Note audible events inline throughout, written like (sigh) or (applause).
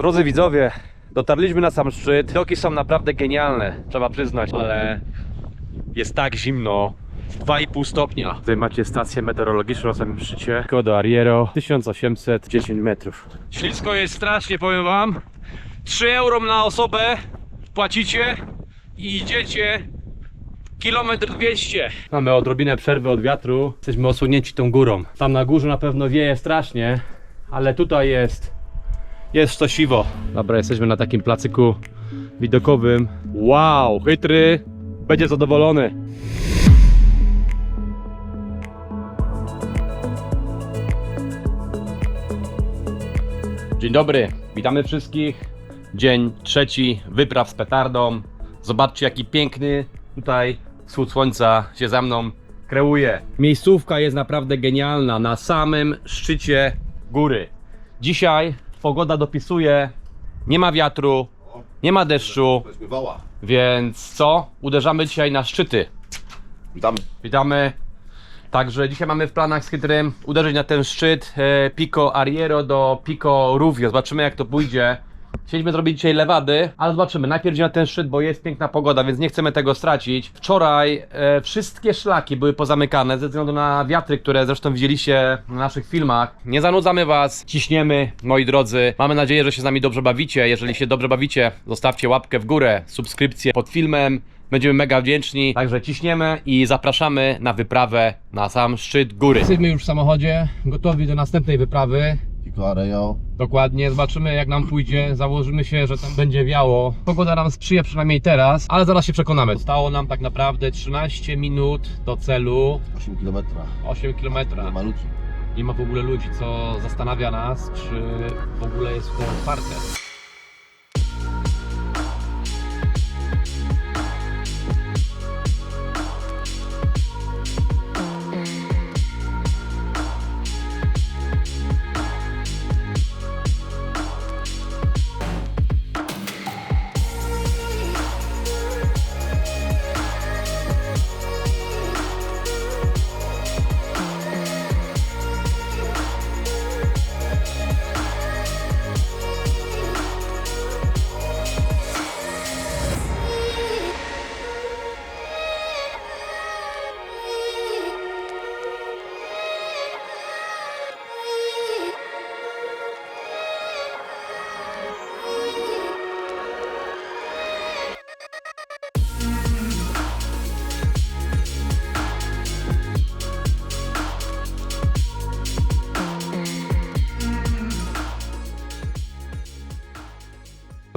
Drodzy widzowie, dotarliśmy na sam szczyt. Widoki są naprawdę genialne, trzeba przyznać, ale jest tak zimno. 2,5 stopnia. Tutaj macie stację meteorologiczną na samym szczycie. Kodo Ariero, 1810 metrów. Ślisko jest strasznie, powiem wam. 3 euro na osobę płacicie i idziecie kilometr 200. Mamy odrobinę przerwy od wiatru. Jesteśmy osłonięci tą górą. Tam na górze na pewno wieje strasznie, ale tutaj jest jest to siwo. Dobra, jesteśmy na takim placyku widokowym. Wow, chytry będzie zadowolony. Dzień dobry, witamy wszystkich. Dzień trzeci wypraw z petardą. Zobaczcie jaki piękny tutaj wschód słońca się za mną kreuje. Miejscówka jest naprawdę genialna na samym szczycie góry. Dzisiaj pogoda dopisuje, nie ma wiatru, nie ma deszczu, więc co? Uderzamy dzisiaj na szczyty. Witamy. Witamy. Także dzisiaj mamy w planach z Chytrym uderzyć na ten szczyt e, Pico Ariero do Pico Ruvio. Zobaczymy jak to pójdzie. Chcieliśmy zrobić dzisiaj lewady, ale zobaczymy. Najpierw na ten szczyt, bo jest piękna pogoda, więc nie chcemy tego stracić. Wczoraj e, wszystkie szlaki były pozamykane ze względu na wiatry, które zresztą widzieliście na naszych filmach. Nie zanudzamy Was, ciśniemy, moi drodzy. Mamy nadzieję, że się z nami dobrze bawicie. Jeżeli się dobrze bawicie, zostawcie łapkę w górę, subskrypcję pod filmem. Będziemy mega wdzięczni. Także ciśniemy i zapraszamy na wyprawę na sam szczyt góry. Jesteśmy już w samochodzie, gotowi do następnej wyprawy. Pico Areo. Dokładnie, zobaczymy jak nam pójdzie. Założymy się, że tam będzie wiało. Pogoda nam sprzyja przynajmniej teraz, ale zaraz się przekonamy. Stało nam tak naprawdę 13 minut do celu, 8 km. 8 km. Nie ma ludzi. Nie ma w ogóle ludzi, co zastanawia nas, czy w ogóle jest to otwarte.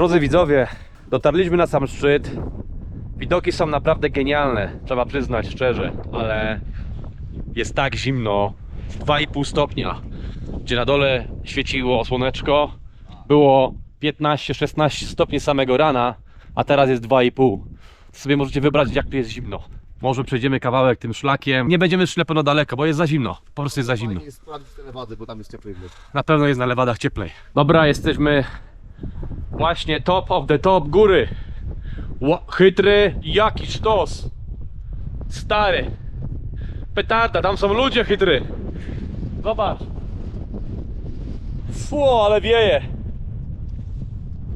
Drodzy widzowie, dotarliśmy na sam szczyt. Widoki są naprawdę genialne, trzeba przyznać szczerze, ale jest tak zimno, 2,5 stopnia, gdzie na dole świeciło słoneczko, było 15-16 stopni samego rana, a teraz jest 2,5. Sobie możecie wybrać jak tu jest zimno. Może przejdziemy kawałek tym szlakiem. Nie będziemy szli na daleko, bo jest za zimno. Po prostu jest za zimno. Fajnie jest sprawdzić te lewady, bo tam jest cieplej. Na pewno jest na lewadach cieplej. Dobra, jesteśmy właśnie top of the top góry. Ła, chytry, jaki sztos. Stary. Petarda, tam są ludzie chytry. Zobacz. Fu, ale wieje.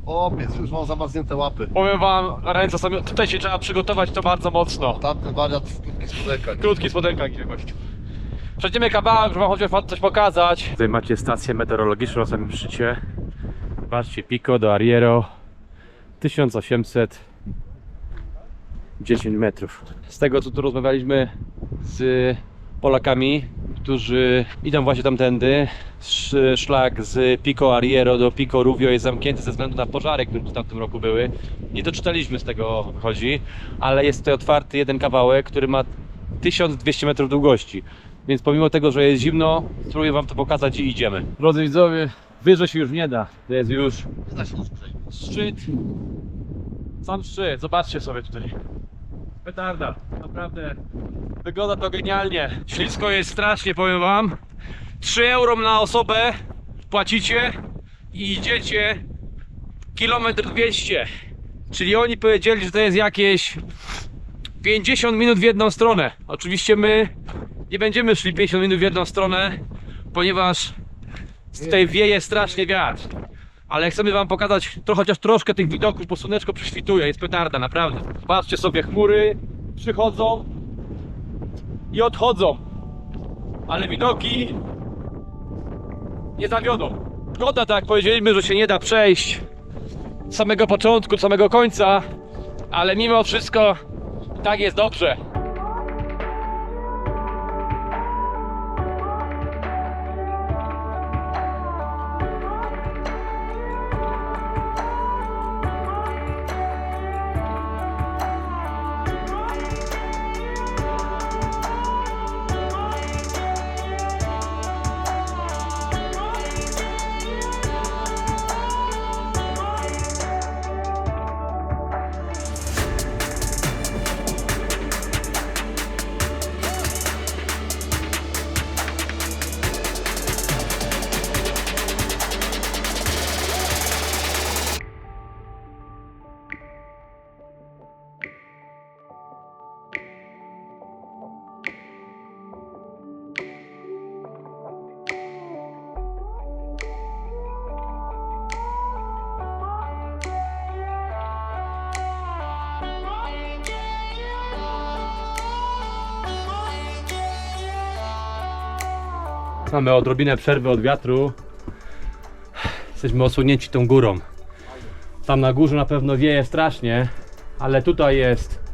O, pies, już mam zamarznięte łapy. Powiem wam, ręce sobie, tutaj się trzeba przygotować to bardzo mocno. Tamten wariat w krótkich spodenkach. Krótki spodenka gdzie gościu. Przejdziemy kawałek, żeby wam chociaż coś pokazać. Tutaj macie stację meteorologiczną na samym szczycie. Patrzcie, Pico do Ariero 1810 metrów. Z tego co tu rozmawialiśmy z Polakami, którzy idą właśnie tamtędy, sz- szlak z Pico Ariero do Pico Ruvio jest zamknięty ze względu na pożary, które w tamtym roku były. Nie doczytaliśmy z tego wychodzi, ale jest tutaj otwarty jeden kawałek, który ma 1200 metrów długości. Więc pomimo tego, że jest zimno, spróbuję wam to pokazać i idziemy. Drodzy widzowie, wyżej się już nie da. To jest już Nie da się nic przejść. szczyt. Sam szczyt, zobaczcie sobie tutaj. Petarda, naprawdę. Wygląda to genialnie. Ślisko jest strasznie, powiem wam. 3 euro na osobę płacicie i idziecie kilometr 200. Czyli oni powiedzieli, że to jest jakieś 50 minut w jedną stronę. Oczywiście my nie będziemy szli 50 minut w jedną stronę, ponieważ tutaj wieje strasznie wiatr. ale chcemy wam pokazać to, chociaż troszkę tych widoków, bo słoneczko prześwituje, jest petarda, naprawdę. Patrzcie sobie, chmury przychodzą i odchodzą, ale widoki nie zawiodą. Szkoda, tak jak powiedzieliśmy, że się nie da przejść z samego początku, samego końca, ale mimo wszystko tak jest dobrze. Mamy odrobinę przerwy od wiatru. Jesteśmy osłonięci tą górą. Tam na górze na pewno wieje strasznie, ale tutaj jest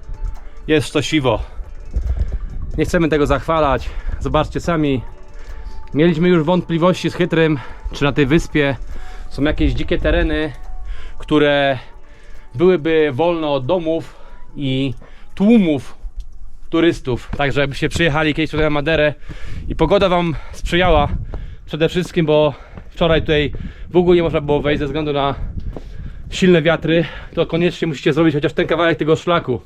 jest to siwo. Nie chcemy tego zachwalać. Zobaczcie sami. Mieliśmy już wątpliwości z chytrym, czy na tej wyspie są jakieś dzikie tereny, które byłyby wolne od domów i tłumów turystów. Także jakbyście przyjechali kiedyś tutaj na Maderę i pogoda Wam sprzyjała przede wszystkim, bo wczoraj tutaj w ogóle nie można było wejść ze względu na silne wiatry, to koniecznie musicie zrobić chociaż ten kawałek tego szlaku.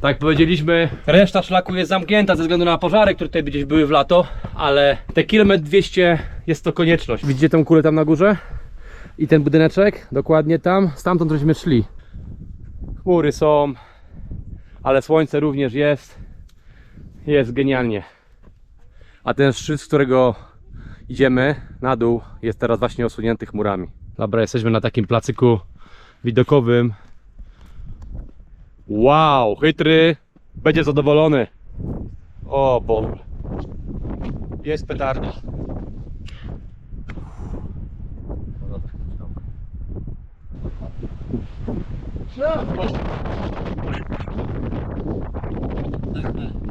Tak jak powiedzieliśmy, reszta szlaku jest zamknięta ze względu na pożary, które tutaj gdzieś były w lato, ale te kilometr 200 jest to konieczność. Widzicie tą kulę tam na górze? I ten budyneczek? Dokładnie tam. Stamtąd żeśmy szli. Chmury są, ale słońce również jest. Jest genialnie. A ten szczyt, z którego idziemy na dół, jest teraz właśnie osłonięty chmurami. Dobra, jesteśmy na takim placyku widokowym. Wow, chytry będzie zadowolony. O Boże. Jest petarda.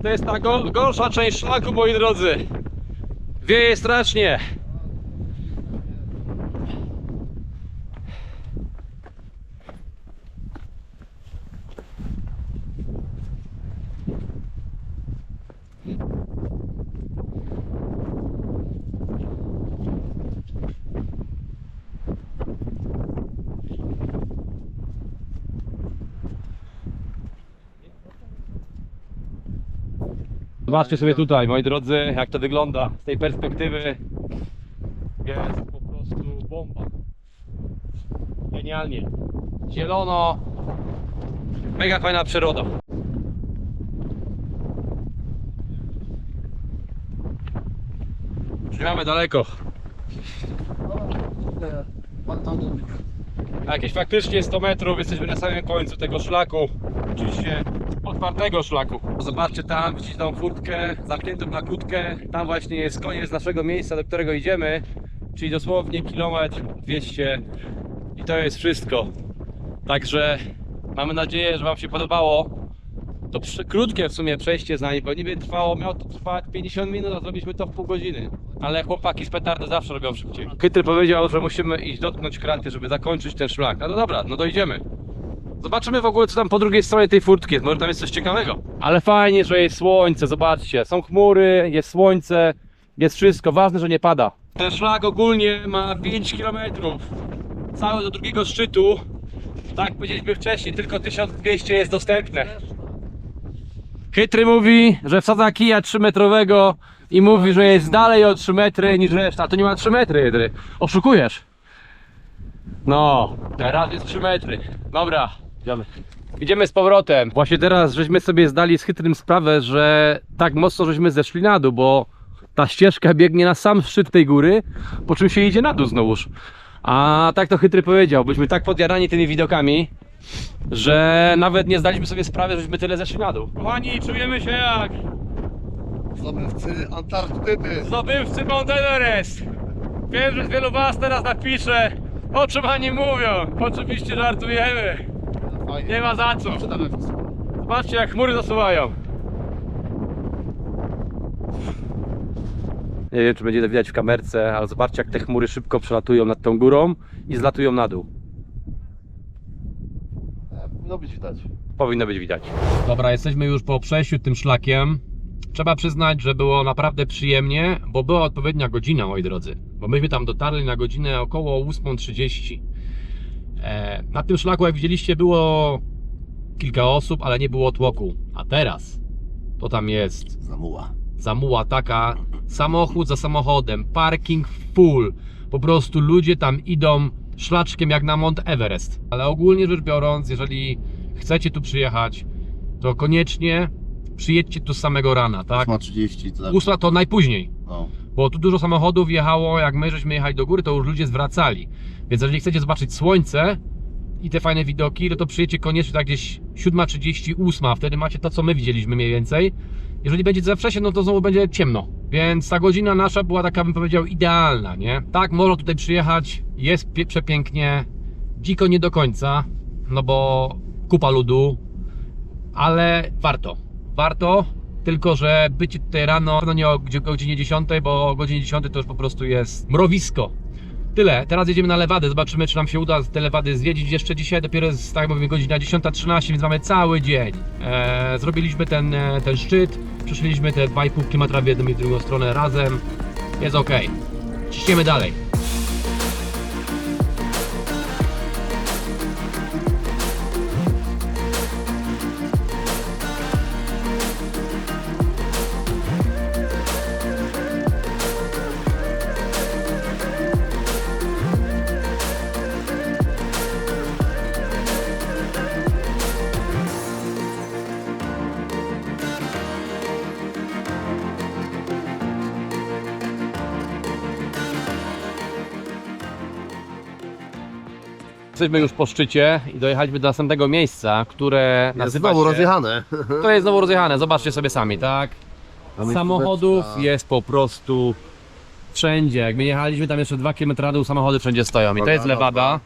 To jest ta go gorsza część szlaku, moi drodzy. Wieje strasznie. Zobaczcie sobie tutaj, moi drodzy, jak to wygląda z tej perspektywy. Jest po prostu bomba. Genialnie. Zielono. Mega fajna przyroda. Już nie mamy daleko. Jakieś faktycznie 100 metrów, jesteśmy na samym końcu tego szlaku. Oczywiście otwartego szlaku. Zobaczcie tam, widzicie tą furtkę, zamkniętą na kłódkę. Tam właśnie jest koniec naszego miejsca, do którego idziemy. Czyli dosłownie kilometr 200 i to jest wszystko. Także mamy nadzieję, że Wam się podobało. To krótkie w sumie przejście z nami, bo niby trwało, miało to trwać 50 minut, a zrobiliśmy to w pół godziny. Ale chłopaki z petardy zawsze robią szybciej. Chytry powiedział, że musimy iść dotknąć kraty, żeby zakończyć ten szlak. No dobra, no to idziemy. Zobaczymy w ogóle co tam po drugiej stronie tej furtki jest, może tam jest coś ciekawego. Ale fajnie, że jest słońce, zobaczcie. Są chmury, jest słońce, jest wszystko. Ważne, że nie pada. Ten szlak ogólnie ma 5 km. Cały do drugiego szczytu. Tak powiedzieliśmy wcześniej, tylko 1200 jest dostępne. Chytry mówi, że wsadza kija 3 metrowego i mówi, że jest dalej o 3 metry niż reszta. To nie ma 3 metry, Chytry. Oszukujesz. No, teraz jest 3 metry. Dobra, idziemy. Idziemy z powrotem. Właśnie teraz żeśmy sobie zdali z chytrym sprawę, że tak mocno żeśmy zeszli na dół, bo ta ścieżka biegnie na sam szczyt tej góry, po czym się idzie na dół znowuż. A tak to chytry powiedział, byliśmy tak podjarani tymi widokami, że nawet nie zdaliśmy sobie sprawy, żeśmy tyle zeszli na dół. Kochani, czujemy się jak Zdobywcy Antarktydy. zdobywcy Mount Everest. Wiem, że wielu was teraz napisze, o czym oni mówią. Oczywiście żartujemy. Fajnie. Nie ma za co. Zobaczcie jak chmury zasuwają. Nie wiem czy będzie to widać w kamerce, ale zobaczcie jak te chmury szybko przelatują nad tą górą i zlatują na dół. Powinno być widać. Powinno być widać. Dobra, jesteśmy już po przejściu tym szlakiem. Trzeba przyznać, że było naprawdę przyjemnie, bo była odpowiednia godzina, moi drodzy. Bo myśmy tam dotarli na godzinę około 8.30. E, na tym szlaku, jak widzieliście, było kilka osób, ale nie było tłoku. A teraz to tam jest Zamuła. zamuła taka, samochód za samochodem, parking full. Po prostu ludzie tam idą szlaczkiem jak na Mount Everest. Ale ogólnie rzecz biorąc, jeżeli chcecie tu przyjechać, to koniecznie przyjedźcie tu z samego rana, tak? Ma 30. To tak. Ósma to najpóźniej, No. bo tu dużo samochodów jechało, jak my żeśmy jechali do góry, to już ludzie zwracali. Więc jeżeli chcecie zobaczyć słońce i te fajne widoki, no to przyjedźcie koniecznie tak gdzieś 7.38, wtedy macie to, co my widzieliśmy mniej więcej. Jeżeli będzie za wcześnie, no to znowu będzie ciemno. Więc ta godzina nasza była taka, bym powiedział, idealna, nie? Tak, można tutaj przyjechać, jest przepięknie, dziko nie do końca, no bo kupa ludu, ale warto. Warto, tylko że bycie tutaj rano, no nie o godzi- godzinie 10, bo o godzinie 10 to już po prostu jest mrowisko. Tyle, teraz jedziemy na Lewadę, zobaczymy czy nam się uda te Lewady zwiedzić jeszcze dzisiaj, dopiero jest, tak mówię, godzina 10.13, więc mamy cały dzień. Eee, zrobiliśmy ten, e, ten szczyt, przeszliśmy te 2,5 km w jedną i w drugą stronę razem, jest ok. Ciśniemy dalej. Jesteśmy już po szczycie i dojechaliśmy do następnego miejsca, które Jest nazywa znowu się... rozjechane. (laughs) To jest znowu rozjechane, zobaczcie sobie sami, tak? Mamy Samochodów kubeczka. jest po prostu wszędzie. Jak my jechaliśmy tam jeszcze 2 km dół, samochody wszędzie stoją. I to jest Lewada.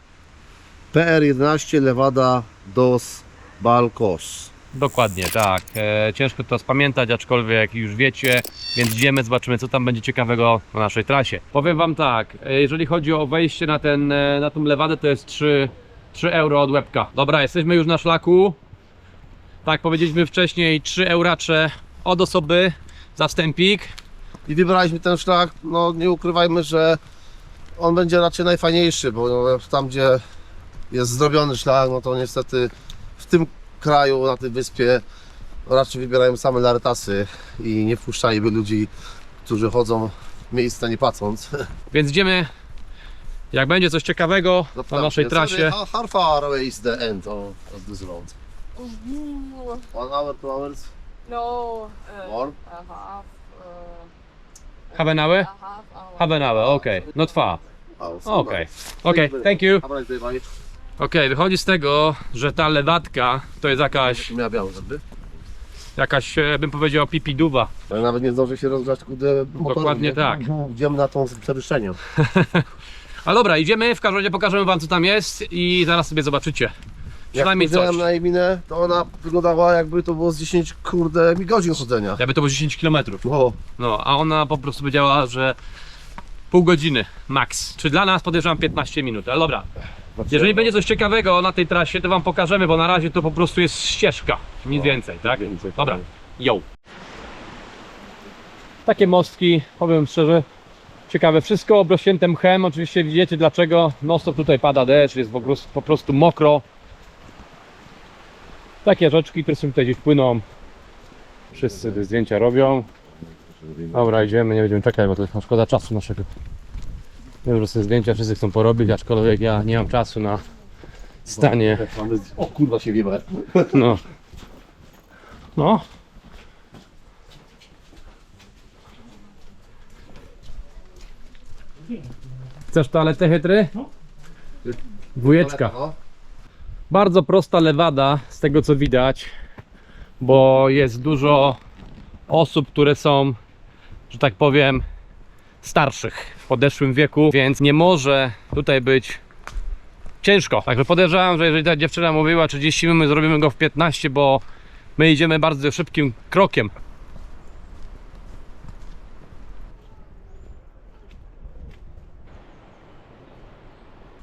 PR11 Lewada dos Balcos. Dokładnie, tak. E, ciężko to spamiętać, aczkolwiek już wiecie, więc idziemy, zobaczymy co tam będzie ciekawego na naszej trasie. Powiem Wam tak, e, jeżeli chodzi o wejście na, ten, e, na tą lewadę, to jest 3, 3 euro od łebka. Dobra, jesteśmy już na szlaku. Tak powiedzieliśmy wcześniej, 3 euracze od osoby za wstępik. I wybraliśmy ten szlak, no nie ukrywajmy, że on będzie raczej najfajniejszy, bo tam gdzie jest zrobiony szlak, no to niestety w tym kraju, na tej wyspie raczej wybierają same laretasy i nie wpuszczaliby ludzi, którzy chodzą w miejsca nie płacąc. (laughs) Więc idziemy, jak będzie coś ciekawego na naszej trasie. How, far away is the end of, of this road? One hour, two hours? no, uh, More? a half, uh, Have an hour? a half hour. Have an hour, okay. Not far. Oh, Okay. Okay, thank you. Have a nice day, bye. Okej, wychodzi z tego, że ta lewatka to jest jakaś, Miała białą zęby. jakaś, e, bym powiedział, pipiduwa. Ja nawet nie zdąży się rozgrzać, kurde, motoru, Dokładnie nie? tak. Idziemy na tą z przewyższeniem. (laughs) Ale dobra, idziemy, w każdym razie pokażemy wam co tam jest i zaraz sobie zobaczycie. Jak Przynajmniej coś. spojrzałem na jej minę, to ona wyglądała jakby to było z 10 kurde mi godzin chodzenia. Jakby to było 10 km. O, No, a ona po prostu powiedziała, że pół godziny max. Czy dla nas podejrzewam 15 minut, ale dobra. Jeżeli będzie coś ciekawego na tej trasie, to wam pokażemy, bo na razie to po prostu jest ścieżka. Nic więcej, tak? Więcej, Dobra, yo. Takie mostki, powiem szczerze, ciekawe. Wszystko obrośnięte mchem, oczywiście widzicie dlaczego. No stop tutaj pada deszcz, jest po prostu, po prostu mokro. Takie rzeczki, które sobie tutaj gdzieś płyną. Wszyscy te zdjęcia robią. Dobra, idziemy, nie będziemy czekać, bo to jest szkoda czasu naszego. Ja już sobie zdjęcia wszyscy chcą porobić, aczkolwiek ja nie mam czasu na stanie. o kurwa się wiebę. No. No. Chcesz toaletę chytry? Dwójeczka. No. Bardzo prosta lewada, z tego co widać, bo jest dużo osób, które są, że tak powiem, starszych, w podeszłym wieku, więc nie może tutaj być ciężko. Także podejrzewam, że jeżeli ta dziewczyna mówiła 30 minut, my zrobimy go w 15, bo my idziemy bardzo szybkim krokiem.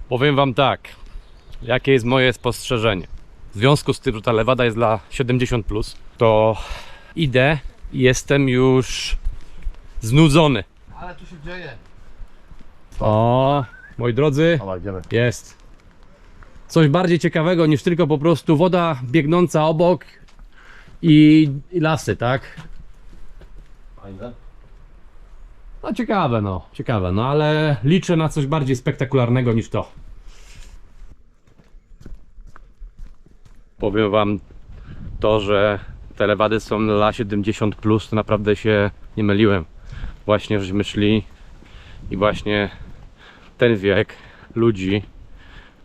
Powiem wam tak, jakie jest moje spostrzeżenie. W związku z tym, że ta lewada jest dla 70, to idę i jestem już znudzony. Ale tu się dzieje. O, moi drodzy, Dobra, idziemy. jest coś bardziej ciekawego niż tylko po prostu woda biegnąca obok i, i lasy, tak? Fajne. No ciekawe, no, ciekawe, no ale liczę na coś bardziej spektakularnego niż to. Powiem wam to, że te lewady są dla 70 plus, to naprawdę się nie myliłem. Właśnie żeśmy szli i właśnie ten wiek ludzi,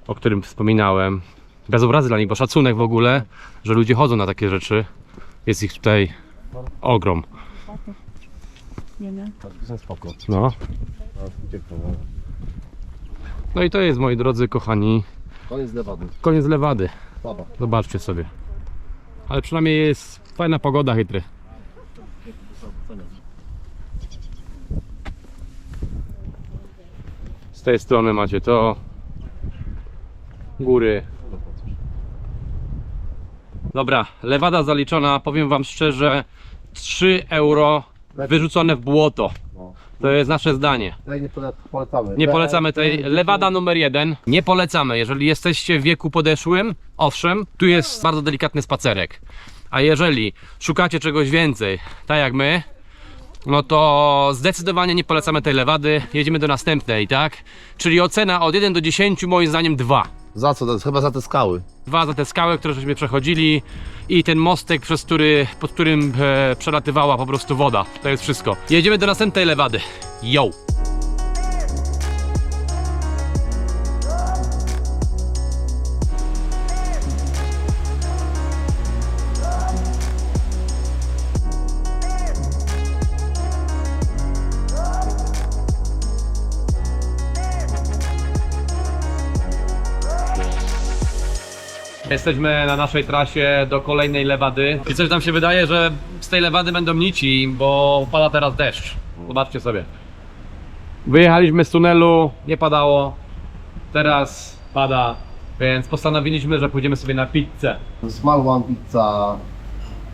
o którym wspominałem, bez obrazy dla nich, bo szacunek w ogóle, że ludzie chodzą na takie rzeczy, jest ich tutaj ogrom. No. No, i to jest, moi drodzy, kochani, Koniec lewady. koniec lewady. Zobaczcie sobie. Ale przynajmniej jest fajna pogoda, chytry. Z tej strony macie to. Góry. Dobra, lewada zaliczona. Powiem wam szczerze, 3 euro wyrzucone w błoto. To jest nasze zdanie. Nie pole- polecamy. Nie Te- polecamy tej. te- Lewada numer jeden. Nie polecamy. Jeżeli jesteście w wieku podeszłym, owszem, tu jest bardzo delikatny spacerek. A jeżeli szukacie czegoś więcej, tak jak my, no to zdecydowanie nie polecamy tej lewady. Jedziemy do następnej, tak? Czyli ocena od 1 do 10, moim zdaniem 2. Za co? Chyba za te skały. Dwa za te skały, które żeśmy przechodzili i ten mostek, przez który, pod którym e, przelatywała po prostu woda. To jest wszystko. Jedziemy do następnej lewady. Yo! Jesteśmy na naszej trasie do kolejnej lewady. I coś nam się wydaje, że z tej lewady będą nici, bo pada teraz deszcz. Zobaczcie sobie. Wyjechaliśmy z tunelu, nie padało. Teraz pada, więc postanowiliśmy, że pójdziemy sobie na pizzę. Small one pizza,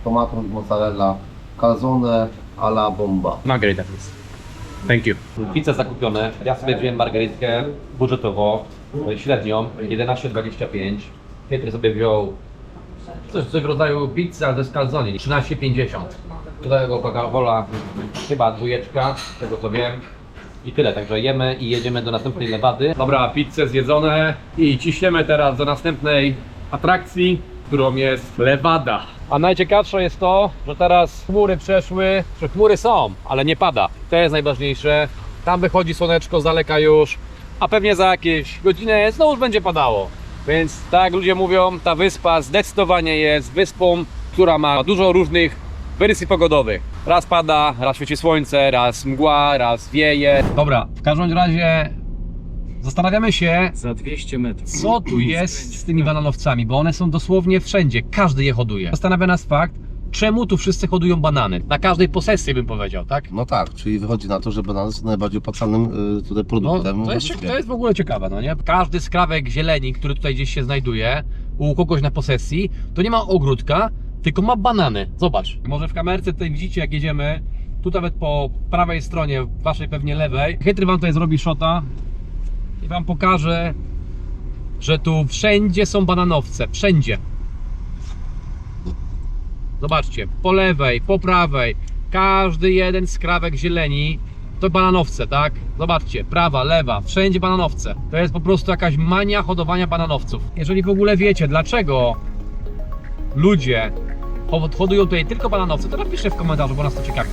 tomato mozzarella, calzone alla bomba. Margarita, please. Thank you. Pizza zakupione. Ja sobie wziąłem margaritkę budżetowo, średnią, 11,25. Pietry sobie wziął coś, coś w rodzaju pizzy, ale to jest calzone, 13,50. Tutaj Coca-Cola, chyba dwójeczka, z tego co wiem. I tyle, także jemy i jedziemy do następnej lewady. Dobra, pizze zjedzone i ciśniemy teraz do następnej atrakcji, którą jest lewada. A najciekawsze jest to, że teraz chmury przeszły, że chmury są, ale nie pada. To jest najważniejsze. Tam wychodzi słoneczko z daleka już, a pewnie za jakieś godzinę znowu już będzie padało. Więc tak jak ludzie mówią, ta wyspa zdecydowanie jest wyspą, która ma dużo różnych wersji pogodowych. Raz pada, raz świeci słońce, raz mgła, raz wieje. Dobra, w każdym razie zastanawiamy się, Za 200 metrów. co tu jest z tymi bananowcami, bo one są dosłownie wszędzie, każdy je hoduje. Zastanawia nas fakt, czemu tu wszyscy hodują banany. Na każdej posesji bym powiedział, tak? No tak, czyli wychodzi na to, że banany są najbardziej opłacalnym y, tutaj No, produktem. to, jest, to jest w ogóle ciekawe, no nie? Każdy skrawek zieleni, który tutaj gdzieś się znajduje, u kogoś na posesji, to nie ma ogródka, tylko ma banany. Zobacz. Może w kamerce tutaj widzicie, jak jedziemy, tu nawet po prawej stronie, waszej pewnie lewej. Chytry wam tutaj zrobi shota i wam pokaże, że tu wszędzie są bananowce. Wszędzie. Zobaczcie, po lewej, po prawej, każdy jeden skrawek zieleni to bananowce, tak? Zobaczcie, prawa, lewa, wszędzie bananowce. To jest po prostu jakaś mania hodowania bananowców. Jeżeli w ogóle wiecie, dlaczego ludzie hodują tutaj tylko bananowce, to napiszcie w komentarzu, bo nas to ciekawi.